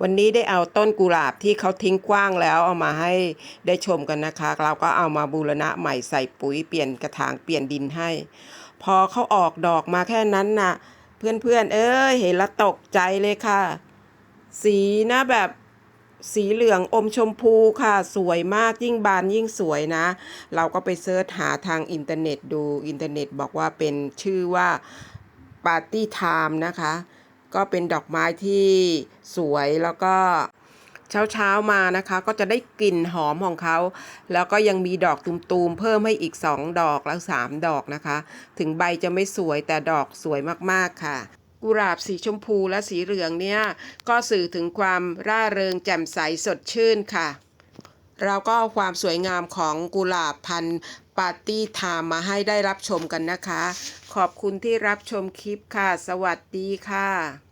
วันนี้ได้เอาต้นกุหลาบที่เขาทิ้งกว้างแล้วเอามาให้ได้ชมกันนะคะ เราก็เอามาบูรณะใหม่ใส่ปุ๋ยเปลี่ยนกระถางเปลี่ยนดินให้ พอเขาออกดอกมาแค่นั้นน่ะ เพื่อนๆเอ้ยเห็นแล้วตกใจเลยค่ะ สีนะแบบสีเหลืองอมชมพูค่ะ สวยมากยิ่งบานยิ่งสวยนะ เราก็ไปเซิร์ชหาทางอินเทอร์เน็ตดูอินเทอร์เน็ตบอกว่าเป็นชื่อว่าปาร์ตี้ไทม์นะคะ ก็เป็นดอกไม้ที่สวยแล้วก็เช้าเช้ามานะคะ ก็จะได้กลิ่นหอมของเขา แล้วก็ยังมีดอกตุมๆ เพิ่มให้อีก 2 ดอกแล้ว 3 ดอกนะคะ ถึงใบจะไม่สวยแต่ดอกสวยมากๆค่ะกุหลาบสีชมพูและสีเหลืองเนี่ย ก็สื่อถึงความร่าเริงแจ่มใสสดชื่นค่ะ เราก็เอาความสวยงามของกุหลาบพันธุ์ปาร์ตี้ไทม์มาให้ได้รับชมกันนะคะ ขอบคุณที่รับชมคลิปค่ะ สวัสดีค่ะ